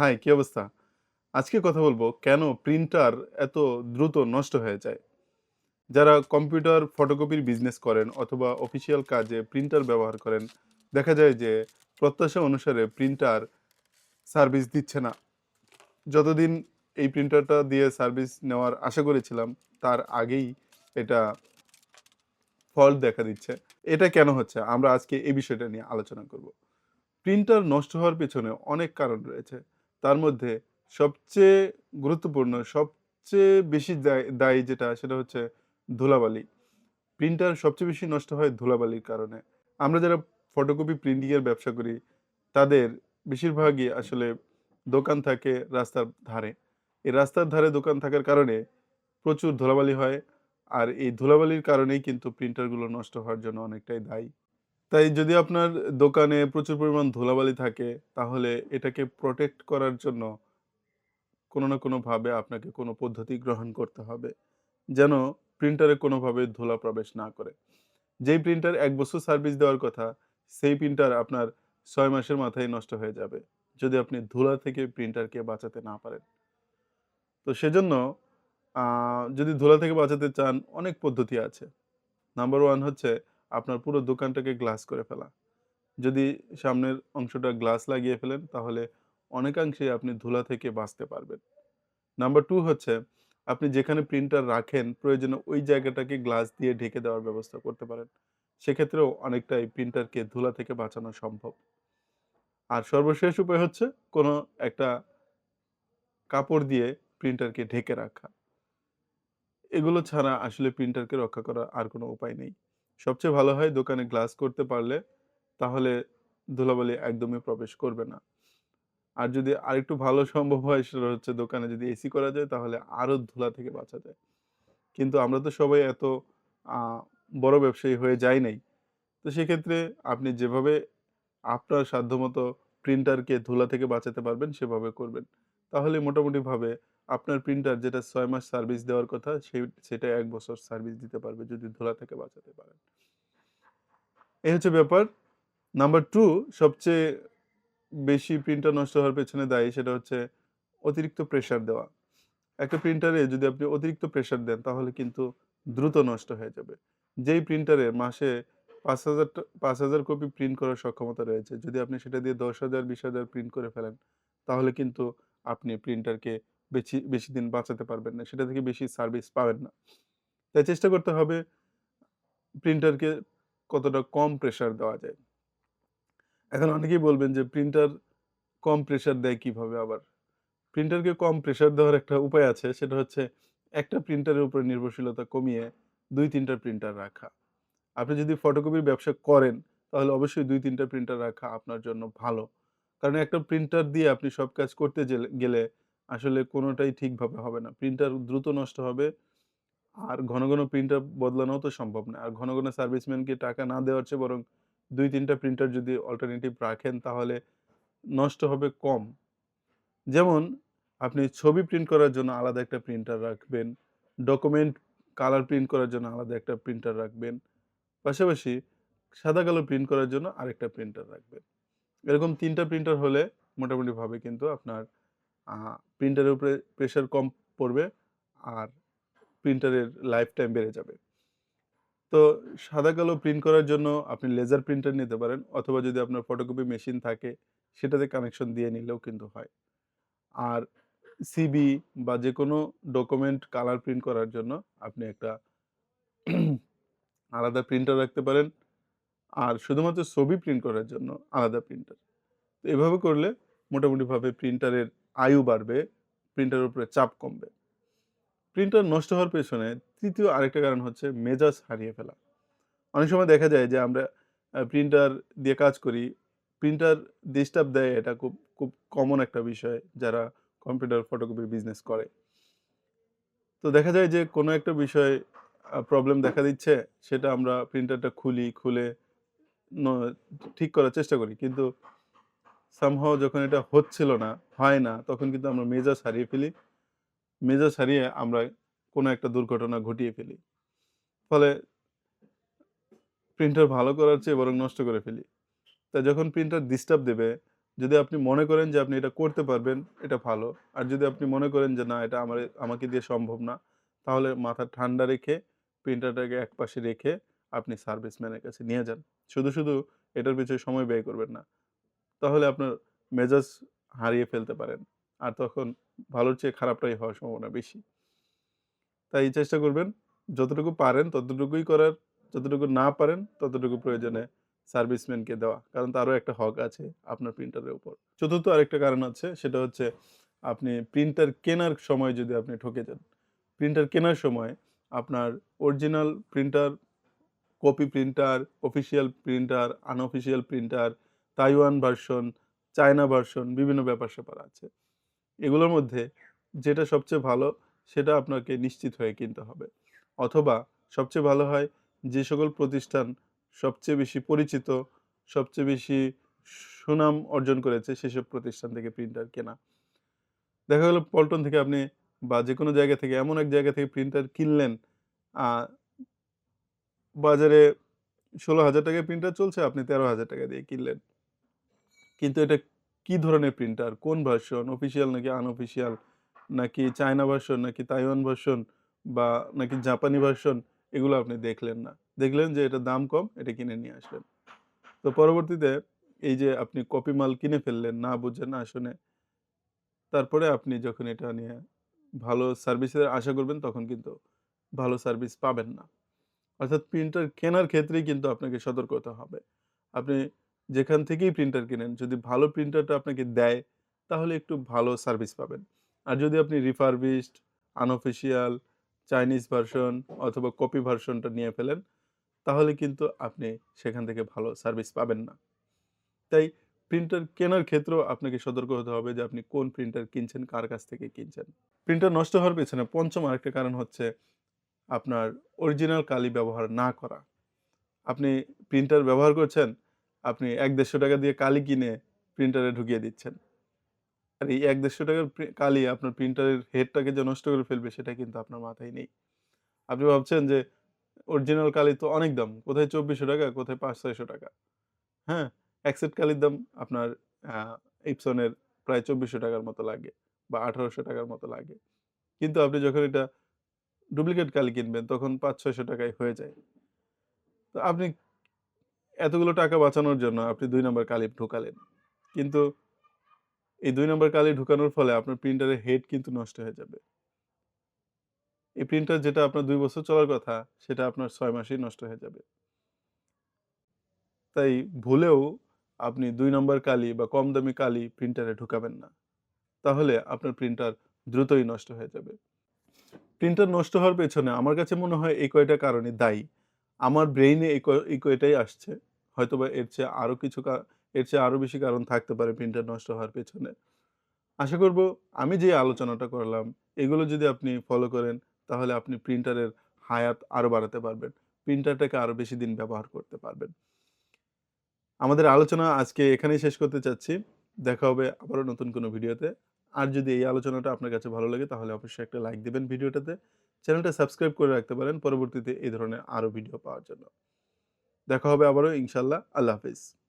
High, কি অবস্থা? আজকে কথা বলব কেন প্রিন্টার এত দ্রুত নষ্ট হয়ে যায়? যারা কম্পিউটার ফটোকপির বিজনেস করেন অথবা অফিসিয়াল কাজে প্রিন্টার ব্যবহার করেন, দেখা যায় যে প্রত্যাশা অনুসারে প্রিন্টার সার্ভিস দিচ্ছে না। যতদিন এই প্রিন্টারটা দিয়ে সার্ভিস নেওয়ার আশা করেছিলাম, তার আগেই এটা ফল্ট দেখা দিচ্ছে। এটা কেন হচ্ছে? আমরা আজকে এই বিষয়টা নিয়ে আলোচনা করব। প্রিন্টার নষ্ট হওয়ার পেছনে অনেক কারণ রয়েছে। তার মধ্যে সবচেয়ে গুরুত্বপূর্ণ, সবচেয়ে বেশি দায় যেটা সেটা হচ্ছে ধুলাবালি। প্রিন্টার সবচেয়ে বেশি নষ্ট হয় ধুলাবালির কারণে। আমরা যারা ফটোকপি প্রিন্টিংয়ের ব্যবসা করি, তাদের বেশিরভাগই আসলে দোকান থাকে রাস্তার ধারে। এই রাস্তার ধারে দোকান থাকার কারণে প্রচুর ধুলাবালি হয়, আর এই ধুলাবালির কারণেই কিন্তু প্রিন্টারগুলো নষ্ট হওয়ার জন্য অনেকটাই দায়ী। তাই যদি আপনার দোকানে প্রচুর পরিমাণ ধুলাবালি থাকে, তাহলে এটাকে প্রোটেক্ট করার জন্য কোনো না কোনোভাবে আপনাকে কোনো পদ্ধতি গ্রহণ করতে হবে, যেন প্রিন্টারে কোনোভাবে ধুলা প্রবেশ না করে। যেই প্রিন্টার এক বছর সার্ভিস দেওয়ার কথা, সেই প্রিন্টার আপনার ছয় মাসের মাথায় নষ্ট হয়ে যাবে, যদি আপনি ধুলা থেকে প্রিন্টারকে বাঁচাতে না পারেন। তো সেজন্য যদি ধুলা থেকে বাঁচাতে চান, অনেক পদ্ধতি আছে। নাম্বার ওয়ান হচ্ছে আপনার পুরো দোকানটাকে গ্লাস করে ফেলা। যদি সামনের অংশটা গ্লাস লাগিয়ে ফেলেন, তাহলে অনেকাংশেই আপনি ধুলা থেকে বাঁচতে পারবেন। নাম্বার টু হচ্ছে, আপনি যেখানে প্রিন্টার রাখেন, প্রয়োজনে ওই জায়গাটাকে গ্লাস দিয়ে ঢেকে দেওয়ার ব্যবস্থা করতে পারেন। সেক্ষেত্রেও অনেকটাই প্রিন্টারকে ধুলা থেকে বাঁচানো সম্ভব। আর সর্বশেষ উপায় হচ্ছে, কোনো একটা কাপড় দিয়ে প্রিন্টারকে ঢেকে রাখা। এগুলো ছাড়া আসলে প্রিন্টারকে রক্ষা করার আর কোনো উপায় নেই। সবচেয়ে ভালো হয় দোকানে গ্লাস করতে পারলে তাহলে ধুলাবালি একদমই প্রবেশ করবে না। আর যদি আরেকটু ভালো সম্ভব হয় সেটা হচ্ছে দোকানে যদি এসি করা যায় তাহলে আরও ধুলা থেকে বাঁচা যায়। কিন্তু আমরা তো সবাই এত বড় ব্যবসায়ী হয়ে যাই নাই। তো সেক্ষেত্রে আপনি যেভাবে আপনার সাধ্যমতো প্রিন্টারকে ধুলা থেকে বাঁচাতে পারবেন সেভাবে করবেন। তাহলে মোটামুটিভাবে আপনার প্রিন্টার যেটা ছয় মাস সার্ভিস দেওয়ার কথা, সেই, সেটা এক বছর সার্ভিস দিতে পারবে যদি ধুলা থেকে বাঁচাতে পারেন। এই হচ্ছে ব্যাপার। নাম্বার টু, সবচেয়ে বেশি প্রিন্টার নষ্ট হওয়ার পেছনে দায়ী সেটা হচ্ছে অতিরিক্ত প্রেশার দেওয়া। একটা প্রিন্টারে যদি আপনি অতিরিক্ত প্রেশার দেন, তাহলে কিন্তু দ্রুত নষ্ট হয়ে যাবে। যেই প্রিন্টারে মাসে পাঁচ হাজার পাঁচ হাজার কপি প্রিন্ট করার সক্ষমতা রয়েছে, যদি আপনি সেটা দিয়ে দশ হাজার, বিশ হাজার প্রিন্ট করে ফেলেন, তাহলে কিন্তু আপনি প্রিন্টারকে বেশি বেশি দিন বাঁচাতে পারবেন না। সেটা থেকে বেশি সার্ভিস পাবেন না। তাই চেষ্টা করতে হবে প্রিন্টারকে কতটা কম প্রেসার দেওয়া যায়। এখন অনেকেই বলবেন যে প্রিন্টার কম প্রেসার দেয় কীভাবে আবার? প্রিন্টারকে কম প্রেসার দেওয়ার একটা উপায় আছে সেটা হচ্ছে একটা প্রিন্টারের উপর নির্ভরশীলতা কমিয়ে দুই তিনটা প্রিন্টার রাখা। আপনি যদি ফটোকপির ব্যবসা করেন তাহলে অবশ্যই দুই তিনটা প্রিন্টার রাখা আপনার জন্য ভালো। কারণ একটা প্রিন্টার দিয়ে আপনি সব কাজ করতে গেলে আসলে কোনোটাই ঠিকভাবে হবে না। প্রিন্টার দ্রুত নষ্ট হবে। আর ঘন ঘন প্রিন্টার বদলানো তো সম্ভব না। আর ঘন ঘন সার্ভিসম্যানকে টাকা না দেওয়ার চেয়ে বরং দুই তিনটা প্রিন্টার যদি অল্টারনেটিভ রাখেন তাহলে নষ্ট হবে কম। যেমন আপনি ছবি প্রিন্ট করার জন্য আলাদা একটা প্রিন্টার রাখবেন ডকুমেন্ট কালার প্রিন্ট করার জন্য আলাদা একটা প্রিন্টার রাখবেন, পাশাপাশি সাদা কালো প্রিন্ট করার জন্য আরেকটা প্রিন্টার রাখবেন। এরকম তিনটা প্রিন্টার হলে মোটামুটিভাবে কিন্তু আপনার প্রিন্টারের উপরে প্রেশার কম পড়বে আর প্রিন্টারের লাইফ টাইম বেড়ে যাবে। তো সাদা কালো প্রিন্ট করার জন্য আপনি লেজার প্রিন্টার নিতে পারেন অথবা যদি আপনার ফটোকপি মেশিন থাকে, সেটাতে কানেকশন দিয়ে নিলেও কিন্তু হয়। আর সিবি বা যে কোনো ডকুমেন্ট কালার প্রিন্ট করার জন্য আপনি একটা আলাদা প্রিন্টার রাখতে পারেন আর শুধুমাত্র ছবি প্রিন্ট করার জন্য আলাদা প্রিন্টার তো এভাবে করলে মোটামুটিভাবে প্রিন্টারের আয়ু বাড়বে প্রিন্টারের উপরে চাপ কমবে। প্রিন্টার নষ্ট হওয়ার পেছনে তৃতীয় আরেকটা কারণ হচ্ছে মেজাজ হারিয়ে ফেলা। অনেক সময় দেখা যায় যে আমরা প্রিন্টার দিয়ে কাজ করি প্রিন্টার ডিস্টার্ব দেয় এটা খুব খুব কমন একটা বিষয় যারা কম্পিউটার ফটোকপির বিজনেস করে। তো দেখা যায় যে কোনো একটা বিষয় প্রবলেম দেখা দিচ্ছে, সেটা আমরা প্রিন্টারটা খুলি, খুলে ঠিক করার চেষ্টা করি। কিন্তু সামহাও যখন এটা হচ্ছিল না, হয় না, তখন কিন্তু আমরা মেজাজ হারিয়ে ফেলি। মেজাজ হারিয়ে আমরা কোনো একটা দুর্ঘটনা ঘটিয়ে ফেলি। ফলে প্রিন্টার ভালো করার চেয়ে বরং নষ্ট করে ফেলি। তা যখন প্রিন্টার ডিস্টার্ব দেবে, যদি আপনি মনে করেন যে আপনি এটা করতে পারবেন, এটা ভালো। আর যদি আপনি মনে করেন যে না, এটা আমার, আমাকে দিয়ে সম্ভব না, তাহলে মাথা ঠান্ডা রেখে প্রিন্টারটাকে একপাশে রেখে আপনি সার্ভিসম্যানের কাছে নিয়ে যান। শুধু শুধু এটার পিছনে সময় ব্যয় করবেন না। তাহলে আপনার মেজাজ হারিয়ে ফেলতে পারেন। আর তখন ভালোর চেয়ে খারাপটাই হওয়ার সম্ভাবনা বেশি। তাই চেষ্টা করবেন, যতটুকু পারেন ততটুকুই করার, যতটুকু না পারেন ততটুকু প্রয়োজনে সার্ভিসম্যানকে দেওয়া। কারণ তারও একটা হক আছে আপনার প্রিন্টারের উপর। চতুর্থ আরেকটা কারণ আছে, সেটা হচ্ছে আপনি প্রিন্টার কেনার সময় যদি আপনি ঠকে যান, প্রিন্টার কেনার সময় আপনার original printer, copy printer, official printer, unofficial printer Taiwan version, China version, বিভিন্ন ব্যাপার স্যাপার আছে। এগুলোর মধ্যে যেটা সবচেয়ে ভালো সেটা আপনাকে নিশ্চিত হয়ে কিনতে হবে। অথবা সবচেয়ে ভালো হয় যে সকল প্রতিষ্ঠান সবচেয়ে বেশি পরিচিত, সবচেয়ে বেশি সুনাম অর্জন করেছে সেসব প্রতিষ্ঠান থেকে প্রিন্টার কেনা। দেখা গেল পল্টন থেকে আপনি বা যে কোনো জায়গা থেকে এমন এক জায়গা থেকে প্রিন্টার কিনলেন বাজারে ষোলো হাজার টাকায় প্রিন্টার চলছে, আপনি তেরো হাজার টাকা দিয়ে কিনলেন। কিন্তু এটা কি ধরনের প্রিন্টার কোন ভার্সন অফিসিয়াল নাকি আনঅফিসিয়াল নাকি চায়না ভার্সন নাকি তাইওয়ান ভার্সন বা নাকি জাপানি ভার্সন এগুলো আপনি দেখলেন না। দেখলেন যে এটা দাম কম, এটা কিনে নিয়ে আসলেন। তো পরবর্তীতে এই যে আপনি কপি মাল কিনে ফেললেন, না বুঝে, না শুনে, তারপরে আপনি যখন এটা নিয়ে ভালো সার্ভিসের আশা করবেন, তখন কিন্তু ভালো সার্ভিস পাবেন না। অর্থাৎ প্রিন্টার কেনার ক্ষেত্রেই কিন্তু আপনাকে সতর্ক হতে হবে। আপনি যেখান থেকেই প্রিন্টার কিনেন, যদি ভালো প্রিন্টারটা আপনাকে দেয়, তাহলে একটু ভালো সার্ভিস পাবেন। আর যদি আপনি রিফারবিশড আনঅফিসিয়াল চাইনিজ ভার্সন অথবা কপি ভার্সনটা নিয়ে ফেলেন, তাহলে কিন্তু আপনি সেখান থেকে ভালো সার্ভিস পাবেন না। তাই প্রিন্টার কেনার ক্ষেত্রেও আপনাকে সতর্ক হতে হবে যে আপনি কোন প্রিন্টার কিনছেন, কার কাছ থেকে কিনছেন। প্রিন্টার নষ্ট হওয়ার পেছনে পঞ্চম আরেকটা কারণ হচ্ছে আপনার অরিজিনাল কালি ব্যবহার না করা। আপনি প্রিন্টার ব্যবহার করছেন আপনি এক দেড়শো টাকা দিয়ে কালি কিনে প্রিন্টারে ঢুকিয়ে দিচ্ছেন। আর এই এক দেড়শো টাকার কালি আপনার প্রিন্টারের হেডটাকে যে নষ্ট করে ফেলবে সেটা কিন্তু আপনার মাথায় নেই। আপনি ভাবছেন যে অরিজিনাল কালি তো অনেক দাম, কোথায় চব্বিশশো টাকা, কোথায় পাঁচ ছয়শো টাকা? হ্যাঁ এক সেট কালির দাম আপনার ইপসনের প্রায় চব্বিশশো টাকার মতো লাগে বা আঠারোশো টাকার মতো লাগে। কিন্তু আপনি যখন এটা ডুপ্লিকেট কালি কিনবেন, তখন পাঁচ ছয়শো টাকায় হয়ে যায়। তো আপনি এতগুলো টাকা বাঁচানোর জন্য আপনি দুই নম্বর কালি ঢুকালেন। কিন্তু এই দুই নম্বর কালি ঢুকানোর ফলে আপনার প্রিন্টারের হেড কিন্তু নষ্ট হয়ে যাবে। এই প্রিন্টার যেটা আপনার দুই বছর চলার কথা, সেটা আপনার ছয় মাসেই নষ্ট হয়ে যাবে। তাই ভুলেও আপনি দুই নম্বর কালি বা কম দামি কালি প্রিন্টারে ঢুকাবেন না। তাহলে আপনার প্রিন্টার দ্রুতই নষ্ট হয়ে যাবে। প্রিন্টার নষ্ট হওয়ার পেছনে আমার কাছে মনে হয় এই কয়টা কারণে দায়ী। আমার ব্রেইনে এই কয়- কয়টাই আসছে। হয়তোবা এর চেয়ে আরও কিছু এর চেয়ে আরও বেশি কারণ থাকতে পারে প্রিন্টার নষ্ট হওয়ার পেছনে। আশা করব আমি যে আলোচনাটা করলাম, এগুলো যদি আপনি ফলো করেন, তাহলে আপনি প্রিন্টারের হায়াত আরও বাড়াতে পারবেন, প্রিন্টারটাকে আরও বেশি দিন ব্যবহার করতে পারবেন। আমাদের আলোচনা আজকে এখানেই শেষ করতে চাচ্ছি। দেখা হবে আবারও নতুন কোনো ভিডিওতে। আর যদি এই আলোচনাটা আপনার কাছে ভালো লাগে, তাহলে অবশ্যই একটা লাইক দেবেন ভিডিওটাতে। চ্যানেলটা সাবস্ক্রাইব করে রাখতে পারেন, পরবর্তীতে এই ধরনের আরও ভিডিও পাওয়ার জন্য। দেখা হবে আবারও ইনশাল্লাহ আল্লাহ হাফিজ।